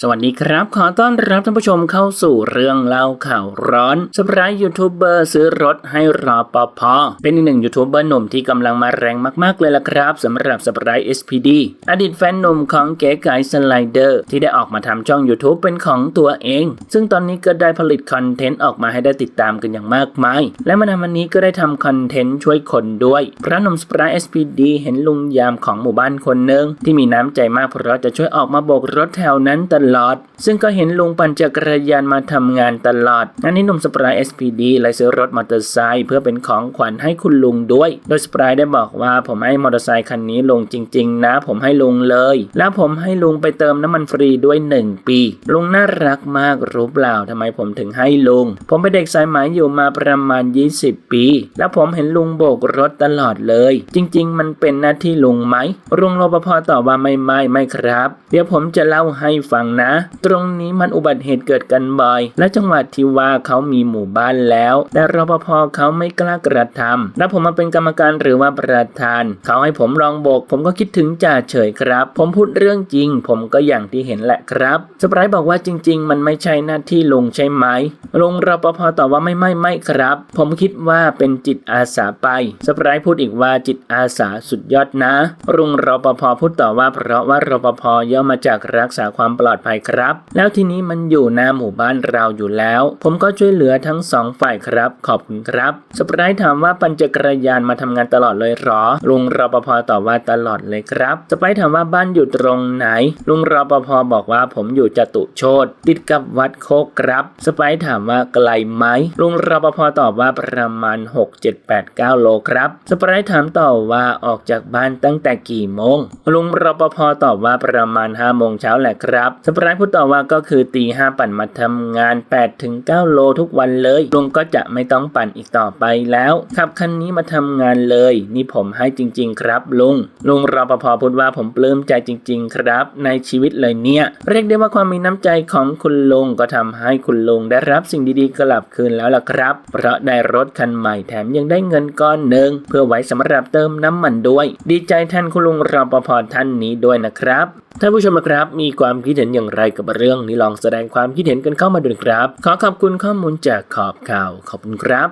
สวัสดีครับ ขอต้อนรับท่านผู้ชมเข้าสู่เรื่องเล่าข่าวร้อนสปรายยูทูบเบอร์ซื้อรถให้รอปภเป็นอีกหนึ่งยูทูบเบอร์หนุ่มที่กำลังมาแรงมากๆเลยล่ะครับสำหรับสปราย SPD อดีตแฟนหนุ่มของเก๋ไก่สไลเดอร์ที่ได้ออกมาทำช่อง YouTube เป็นของตัวเอง ซึ่งตอนนี้ก็ได้ผลิตคอนเทนต์ออกมาให้ได้ติดตามกันอย่างมากมาย และมาในวันนี้ก็ได้ทำคอนเทนต์ช่วยคนด้วยพระหนุ่มสปราย SPD เห็นลุงยามของหมู่บ้านคนหนึ่งที่มีน้ำใจมากเพราะจะช่วยออกมาโบกรถแถวนั้นตลอด ซึ่งก็เห็นลุงปั่นจักรยานมาทำงานตลอดงั้นนี้หนุ่มสปราย SPD เลยซื้อรถมอเตอร์ไซค์เพื่อเป็นของขวัญให้คุณลุงด้วย โดยสปรายได้บอกว่าผมให้มอเตอร์ไซค์คันนี้ลุงจริง ๆ นะ ผมให้ลุงเลย แล้วผมให้ลุงไปเติมน้ำมันฟรีด้วย 1 ปี ลุงน่ารักมากรู้เปล่าทำไมผมถึงให้ลุง ผมเป็นเด็กสายไหมอยู่มาประมาณ 20 ปี แล้วผมเห็นลุงโบกรถตลอดเลย จริง ๆ มันเป็นหน้าที่ลุงไหมลุงรปภตอบว่าไม่ไม่ไม่ครับ เดี๋ยวผมจะเล่าให้ฟังนะ ตรงนี้มันอุบัติเหตุเกิดกันบ่อย และจังหวัดที่ว่าเขามีหมู่บ้านแล้ว แต่รปภเขาไม่กล้ากระทำแล้วผมมาเป็นกรรมการหรือว่าประธาน เขาให้ผมลองโบก ผมก็คิดถึงจ่าเฉยครับ ผมพูดเรื่องจริง ผมก็อย่างที่เห็นแหละครับสปรท์บอกว่าจริง ๆ มันไม่ใช่หน้าที่ลุงใช่ไหมลุงรปภตอบว่าไม่ไม่ไม่ครับ ผมคิดว่าเป็นจิตอาสาไปสปรท์พูดอีกว่าจิตอาสาสุดยอดนะลุงรปภพูดต่อว่าเพราะว่ารปภย่อมาจากรักษาความปลอดภัยครับ แล้วทีนี้มันอยู่หน้าหมู่บ้านเราอยู่แล้ว ผมก็ช่วยเหลือทั้งสองฝ่ายครับ ขอบคุณครับสไปรท์ถามว่าปั่นจักรยานมาทำงานตลอดเลยหรอ ลุงรปภตอบว่าตลอดเลยครับสไปรท์ถามว่าบ้านอยู่ตรงไหน ลุงรปภบอกว่าผมอยู่จตุโชตติดกับวัดโคกครับสไปรท์ถามว่าไกลไหมลุงรปภตอบว่าประมาณ 6 7 8 9 โลครับสไปรท์ถามต่อว่าออกจากบ้านตั้งแต่กี่โมง ลุงรปภตอบว่าประมาณ5โมงเช้าแหละครับสปรท์พูดต่อว่าก็คือตีห้าปั่นมาทำงาน8ถึง9โลทุกวันเลยลุงก็จะไม่ต้องปั่นอีกต่อไปแล้วขับคันนี้มาทำงานเลย นี่ผมให้จริง ๆ ครับ ลุงลุงรปภพูดว่าผมปลื้มใจจริง ๆ ครับ ในชีวิตเลยเนี่ย เรียกได้ว่าความมีน้ำใจของคุณลุงก็ทำให้คุณลุงได้รับสิ่งดีๆกลับคืนแล้วล่ะครับ เพราะได้รถคันใหม่แถมยังได้เงินก้อนหนึ่งเพื่อไว้สำหรับเติมน้ำมันด้วย ดีใจแทนคุณลุงรปภท่านนี้ด้วยนะครับท่านผู้ชมครับมีความคิดเห็นอย่างไรกับเรื่องนี้ลองแสดงความคิดเห็นกันเข้ามาดูนะครับ ขอขอบคุณข้อมูลจากขอบข่าว ขอบคุณครับ